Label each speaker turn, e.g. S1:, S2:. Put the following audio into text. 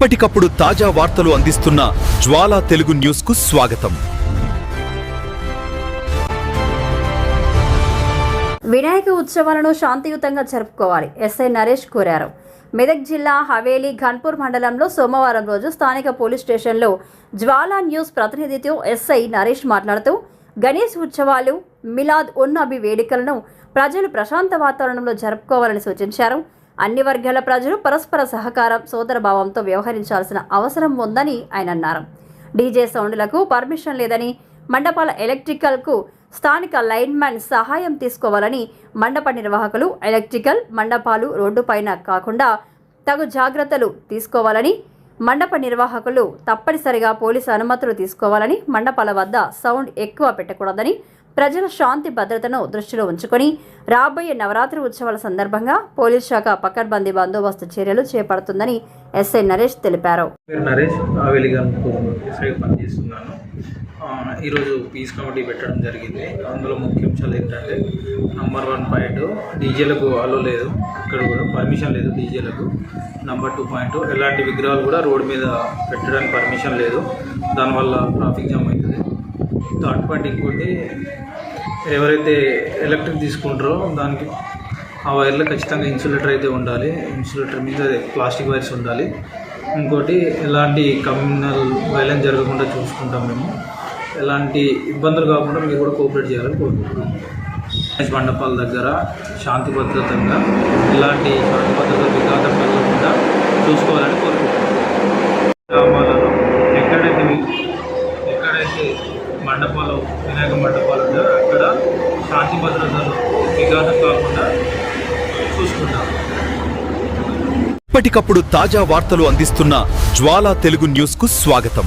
S1: ఎప్పటికప్పుడు తాజా వార్తలు అందిస్తున్న జ్వాలా తెలుగు న్యూస్కు స్వాగతం.
S2: వినాయక ఉత్సవాలను శాంతియుతంగా జరుపుకోవాలి ఎస్ఐ నరేష్ కోరారు. మెదక్ జిల్లా హవేలీ ఘన్పూర్ మండలంలో సోమవారం రోజు స్థానిక పోలీస్ స్టేషన్లో జ్వాలా న్యూస్ ప్రతినిధితో ఎస్ఐ నరేష్ మాట్లాడుతూ గణేష్ ఉత్సవాలు మిలాద్ ఉన్నబి వేడుకలను ప్రజలు ప్రశాంత వాతావరణంలో జరుపుకోవాలని సూచించారు. అన్ని వర్గాల ప్రజలు పరస్పర సహకారం సోదరభావంతో వ్యవహరించాల్సిన అవసరం ఉందని ఆయన అన్నారు. డీజే సౌండ్లకు పర్మిషన్ లేదని మండపాల ఎలక్ట్రికల్కు స్థానిక లైన్మ్యాన్ సహాయం తీసుకోవాలని మండప నిర్వాహకులు ఎలక్ట్రికల్ మండపాలు రోడ్డుపైన కాకుండా తగు జాగ్రత్తలు తీసుకోవాలని మండప నిర్వాహకులు తప్పనిసరిగా పోలీసు అనుమతులు తీసుకోవాలని మండపాల వద్ద సౌండ్ ఎక్కువ పెట్టకూడదని ప్రజల శాంతి భద్రతను దృష్టిలో ఉంచుకొని రాబోయే నవరాత్రి ఉత్సవాల సందర్భంగా పోలీస్ శాఖ పకడ్బందీ బందోబస్తు చర్యలు చేపడుతుందని ఎస్ఐ నరేష్ తెలిపారు.
S3: నరేష్ ఈరోజు పీస్ కమిటీ పెట్టడం జరిగింది. అందులో ముఖ్య అంశాలు ఏంటంటే నంబర్ వన్ పాయింట్ డీజేలకు అలో లేదు. ఇక్కడ కూడా పర్మిషన్ లేదు డీజేలకు. నంబర్ టూ పాయింట్ ఎలాంటి విగ్రహాలు కూడా రోడ్డు మీద పెట్టడానికి పర్మిషన్ లేదు. దానివల్ల ట్రాఫిక్ జామ్ అవుతుంది. థర్డ్ పాయింట్ ఇంకోటి ఎవరైతే ఎలక్ట్రిక్ తీసుకుంటారో దానికి ఆ వైర్లో ఖచ్చితంగా ఇన్సులేటర్ అయితే ఉండాలి. ఇన్సులేటర్ మీద ప్లాస్టిక్ వైర్స్ ఉండాలి. ఇంకోటి ఎలాంటి కమ్యూనల్ వైలెన్స్ జరగకుండా చూసుకుంటాం మేము. ఎలాంటి ఇబ్బందులు కాకుండా మీరు కూడా కోఆపరేట్ చేయాలని కోరుకుంటున్నాం. గణేష్ మండపాల దగ్గర శాంతి భద్రతంగా ఎలాంటి శాంతి భద్రత విఘాతం కలగకుండా చూసుకోవాలని మండపాలు వినాయక మండపాలు ఉన్నాయో అక్కడ శాంతి భద్రతలు విఘాతం కాకుండా చూసుకుంటాం.
S1: ఎప్పటికప్పుడు తాజా వార్తలు అందిస్తున్న జ్వాలా తెలుగు న్యూస్కు స్వాగతం.